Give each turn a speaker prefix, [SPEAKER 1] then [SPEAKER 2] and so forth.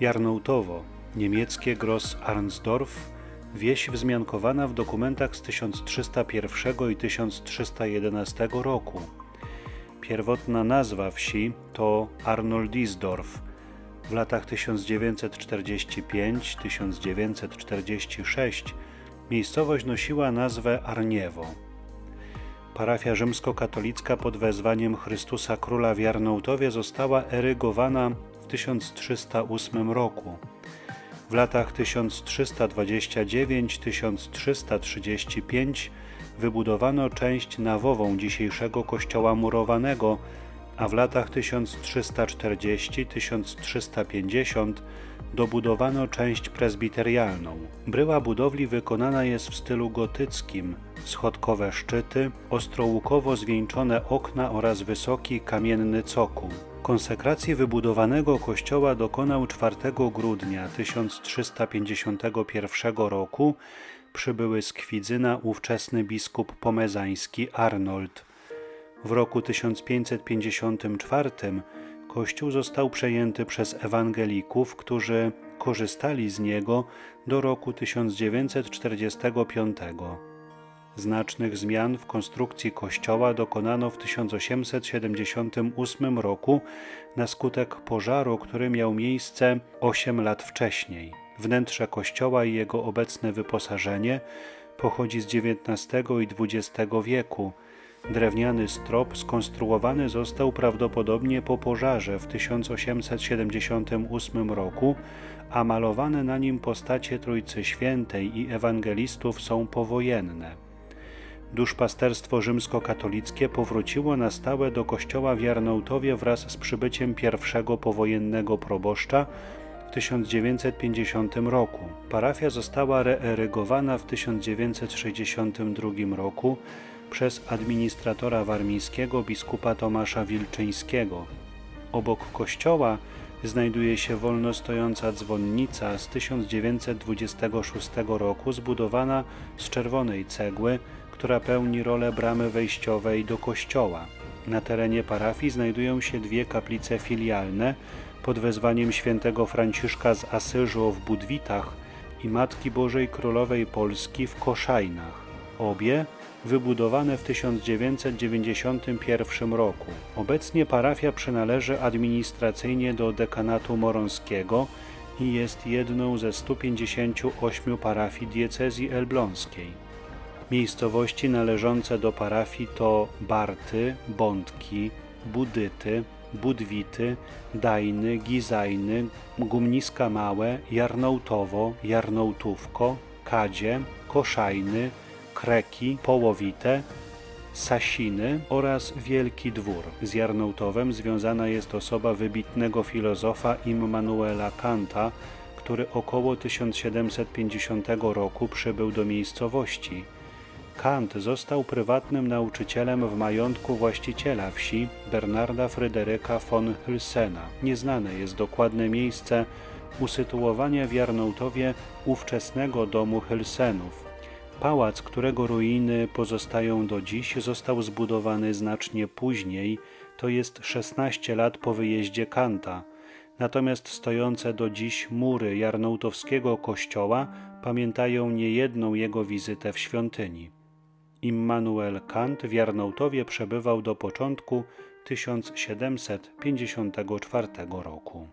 [SPEAKER 1] Jarnoutowo, niemieckie Gross Arnsdorf, wieś wzmiankowana w dokumentach z 1301 i 1311 roku. Pierwotna nazwa wsi to Arnoldisdorf. W latach 1945-1946 miejscowość nosiła nazwę Arniewo. Parafia rzymskokatolicka pod wezwaniem Chrystusa Króla w Jarnoutowie została erygowana 1308 roku. W latach 1329-1335 wybudowano część nawową dzisiejszego kościoła murowanego, a w latach 1340-1350 dobudowano część prezbiterialną. Bryła budowli wykonana jest w stylu gotyckim, schodkowe szczyty, ostrołukowo zwieńczone okna oraz wysoki kamienny cokół. Konsekracji wybudowanego kościoła dokonał 4 grudnia 1351 roku przybyły z Kwidzyna ówczesny biskup pomezański Arnold. W roku 1554 kościół został przejęty przez ewangelików, którzy korzystali z niego do roku 1945. Znacznych zmian w konstrukcji kościoła dokonano w 1878 roku na skutek pożaru, który miał miejsce 8 lat wcześniej. Wnętrze kościoła i jego obecne wyposażenie pochodzi z XIX i XX wieku. Drewniany strop skonstruowany został prawdopodobnie po pożarze w 1878 roku, a malowane na nim postacie Trójcy Świętej i ewangelistów są powojenne. Duszpasterstwo rzymskokatolickie powróciło na stałe do kościoła w Jarnoutowie wraz z przybyciem pierwszego powojennego proboszcza w 1950 roku. Parafia została reerygowana w 1962 roku przez administratora warmińskiego biskupa Tomasza Wilczyńskiego. Obok kościoła znajduje się wolno stojąca dzwonnica z 1926 roku zbudowana z czerwonej cegły, która pełni rolę bramy wejściowej do kościoła. Na terenie parafii znajdują się dwie kaplice filialne pod wezwaniem świętego Franciszka z Asyżu w Budwitach i Matki Bożej Królowej Polski w Koszajnach. Obie wybudowane w 1991 roku. Obecnie parafia przynależy administracyjnie do dekanatu morońskiego i jest jedną ze 158 parafii diecezji elbląskiej. Miejscowości należące do parafii to Barty, Bątki, Budyty, Budwity, Dajny, Gizajny, Gumniska Małe, Jarnoutowo, Jarnoutówko, Kadzie, Koszajny, Kreki, Połowite, Sasiny oraz Wielki Dwór. Z Jarnoutowem związana jest osoba wybitnego filozofa Immanuela Kanta, który około 1750 roku przybył do miejscowości. Kant został prywatnym nauczycielem w majątku właściciela wsi Bernarda Fryderyka von Hülsena. Nieznane jest dokładne miejsce usytuowania w Jarnoutowie ówczesnego domu Hylsenów. Pałac, którego ruiny pozostają do dziś, został zbudowany znacznie później, to jest 16 lat po wyjeździe Kanta. Natomiast stojące do dziś mury jarnoutowskiego kościoła pamiętają niejedną jego wizytę w świątyni. Immanuel Kant w Jarnoutowie przebywał do początku 1754 roku.